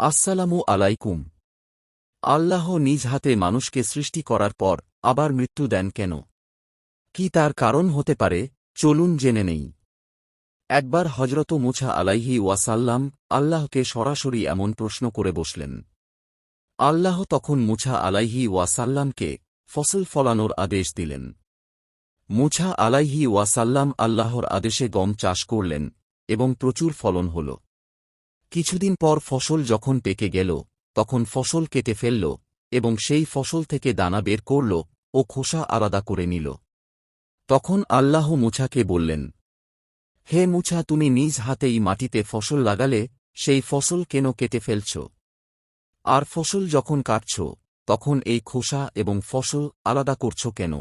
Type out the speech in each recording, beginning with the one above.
আসসালামু আলাইকুম। আল্লাহ নিজ হাতে মানুষকে সৃষ্টি করার পর আবার মৃত্যু দেন কেন? কি তার কারণ হতে পারে? চলুন জেনে নেই। একবার হজরত মুছা আলাইহি ওয়াসাল্লাম আল্লাহকে সরাসরি এমন প্রশ্ন করে বসলেন। আল্লাহ তখন মুছা আলাইহি ওয়াসাল্লামকে ফসল ফলানোর আদেশ দিলেন। মুছা আলাইহি ওয়াসাল্লাম আল্লাহর আদেশে গম চাষ করলেন এবং প্রচুর ফলন হল। কিছুদিন পর ফসল যখন পেকে গেল, তখন ফসল কেটে ফেলল এবং সেই ফসল থেকে দানা বের করল ও খোসা আলাদা করে নিল। তখন আল্লাহ মুছাকে বললেন, হে মুছা, তুমি নিজ হাতেই মাটিতে ফসল লাগালে, সেই ফসল কেন কেটে ফেলছ? আর ফসল যখন কাটছ, তখন এই খোসা এবং ফসল আলাদা করছ কেন?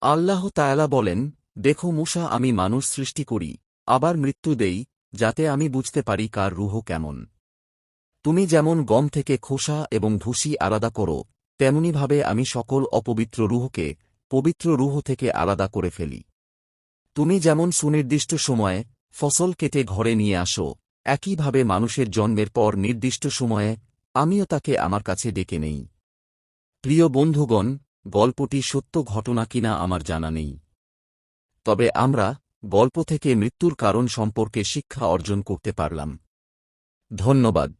আল্লাহ তায়ালা বলেন, দেখো মুসা আমি মানুষ সৃষ্টি করি, আবার মৃত্যু দেই যাতে আমি বুঝতে পারি কার রুহ কেমন। তুমি যেমন গম থেকে খোসা এবং ভুসি আলাদা করো, তেমনিভাবে আমি সকল অপবিত্র রুহকে পবিত্র রুহ থেকে আলাদা করে ফেলি। তুমি যেমন সুনির্দিষ্ট সময়ে ফসল কেটে ঘরে নিয়ে আসো, একইভাবে মানুষের জন্মের পর নির্দিষ্ট সময়ে আমিও তাকে আমার কাছে ডেকে নেই। প্রিয় বন্ধুগণ, গল্পটি সত্য ঘটনা কিনা আমার জানা নেই। তবে আমরা গল্প থেকে মৃত্যুর কারণ সম্পর্কে শিক্ষা অর্জন করতে পারলাম। ধন্যবাদ।